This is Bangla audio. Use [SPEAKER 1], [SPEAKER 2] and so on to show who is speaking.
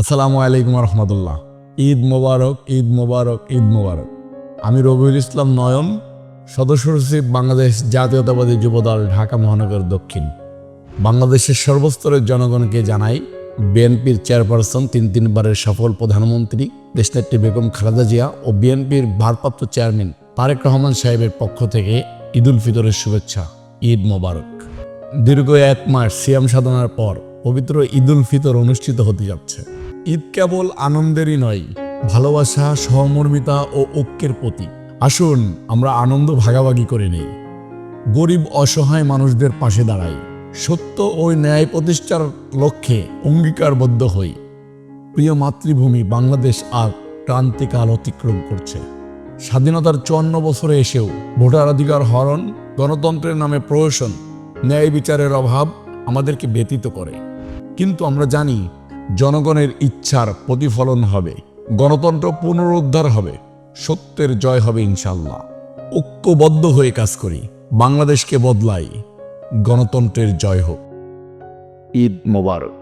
[SPEAKER 1] আসসালামু আলাইকুম রহমতুল্লাহ। ঈদ মোবারক ঈদ মোবারক ঈদ মোবারক। আমি রবিউল ইসলাম নয়ন, সদস্য সচিব বাংলাদেশ জাতীয়তাবাদী যুবদল, ঢাকা মহানগর দক্ষিণ। বাংলাদেশের সর্বস্তরের জনগণকে জানাই, বিএনপির চেয়ারপারসন, তিন তিনবারের সফল প্রধানমন্ত্রী, দেশনেত্রী বেগম খালেদা জিয়া ও বিএনপির ভারপ্রাপ্ত চেয়ারম্যান তারেক রহমান সাহেবের পক্ষ থেকে ঈদুল ফিতরের শুভেচ্ছা, ঈদ মোবারক। দীর্ঘ এক মাস সিয়াম সাধনার পর পবিত্র ঈদুল ফিতর অনুষ্ঠিত হতে যাচ্ছে। ঈদ কেবল আনন্দেরই নয়, ভালোবাসা, সহমর্মিতা ও ঐক্যের প্রতীক। আসুন, আমরা আনন্দ ভাগাভাগি করে নিই। গরিব, অসহায় মানুষদের পাশে দাঁড়াই। সত্য ও ন্যায় প্রতিষ্ঠার লক্ষ্যে অঙ্গীকারবদ্ধ হই। প্রিয় মাতৃভূমি বাংলাদেশ আর ক্রান্তিকাল অতিক্রম করছে। স্বাধীনতার চুয়ান্ন বছরে এসেও ভোটাধিকার হরণ, গণতন্ত্রের নামে প্রহসন, ন্যায় বিচারের অভাব আমাদেরকে ব্যতীত করে। কিন্তু আমরা জানি জনগণের ইচ্ছার প্রতিফলন হবে, গণতন্ত্র পুনরুদ্ধার হবে, সত্যের জয় হবে ইনশাল্লাহ ঐক্যবদ্ধ হয়ে কাজ করি, বাংলাদেশকে বদলাই গণতন্ত্রের জয় হোক। ঈদ মোবারক।